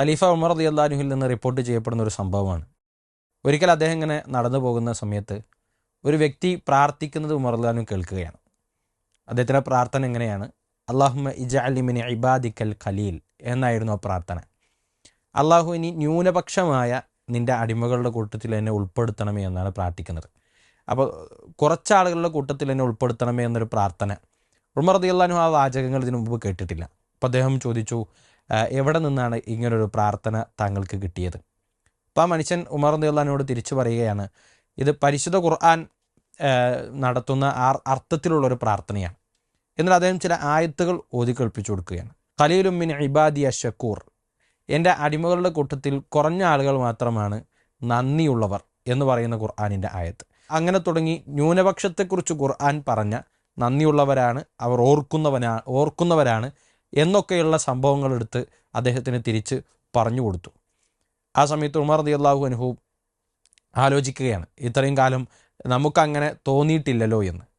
ഖലീഫ ഉമർ അലി അള്ളാഹുഹിൽ നിന്ന് റിപ്പോർട്ട് ചെയ്യപ്പെടുന്ന ഒരു സംഭവമാണ്. ഒരിക്കൽ അദ്ദേഹം ഇങ്ങനെ നടന്നു പോകുന്ന സമയത്ത് ഒരു വ്യക്തി പ്രാർത്ഥിക്കുന്നത് ഉമർ അള്ളാഹു കേൾക്കുകയാണ്. അദ്ദേഹത്തിന്റെ പ്രാർത്ഥന എങ്ങനെയാണ്? അള്ളാഹുമ ഇജാലിമിന് ഇബാദിക്കൽ ഖലീൽ എന്നായിരുന്നു ആ പ്രാർത്ഥന. അള്ളാഹു ഇനി ന്യൂനപക്ഷമായ നിന്റെ അടിമകളുടെ കൂട്ടത്തിൽ എന്നെ ഉൾപ്പെടുത്തണമേ എന്നാണ് പ്രാർത്ഥിക്കുന്നത്. അപ്പോൾ കുറച്ചാളുകളുടെ കൂട്ടത്തിൽ എന്നെ ഉൾപ്പെടുത്തണമേ എന്നൊരു പ്രാർത്ഥന. ഉമർ അള്ളാഹു ആ വാചകങ്ങൾ ഇതിനു മുമ്പ് കേട്ടിട്ടില്ല. അപ്പോൾ അദ്ദേഹം ചോദിച്ചു "ആ, എവിടെ നിന്നാണ് ഇങ്ങനൊരു പ്രാർത്ഥന താങ്കൾക്ക് കിട്ടിയത്? അപ്പോൾ ആ മനുഷ്യൻ ഉമർ റതി അള്ളഹാനോട് തിരിച്ചു പറയുകയാണ് ഇത് പരിശുദ്ധ ഖുർആൻ നടത്തുന്ന അർത്ഥത്തിലുള്ളൊരു പ്രാർത്ഥനയാണ്. എന്നാൽ അദ്ദേഹം ചില ആയത്തുകൾ ഓതി കേൾപ്പിച്ചു കൊടുക്കുകയാണ്. ഖലീലും മിൻ ഇബാദി ഷക്കൂർ എന്റെ അടിമകളുടെ കൂട്ടത്തിൽ കുറഞ്ഞ ആളുകൾ മാത്രമാണ് നന്ദിയുള്ളവർ എന്ന് പറയുന്ന ഖുർആാനിന്റെ ആയത്ത്. അങ്ങനെ തുടങ്ങി ന്യൂനപക്ഷത്തെക്കുറിച്ച് ഖുർആൻ പറഞ്ഞ നന്ദിയുള്ളവരാണ് അവർ ഓർക്കുന്നവനാ ഓർക്കുന്നവരാണ് എന്നൊക്കെയുള്ള സംഭവങ്ങളെടുത്ത് അദ്ദേഹത്തിന് തിരിച്ച് പറഞ്ഞു കൊടുത്തു. ആ സമയത്ത് ഉമർ റതി അള്ളാഹു അനുഭവം ആലോചിക്കുകയാണ് ഇത്രയും കാലം നമുക്കങ്ങനെ തോന്നിയിട്ടില്ലല്ലോ എന്ന്.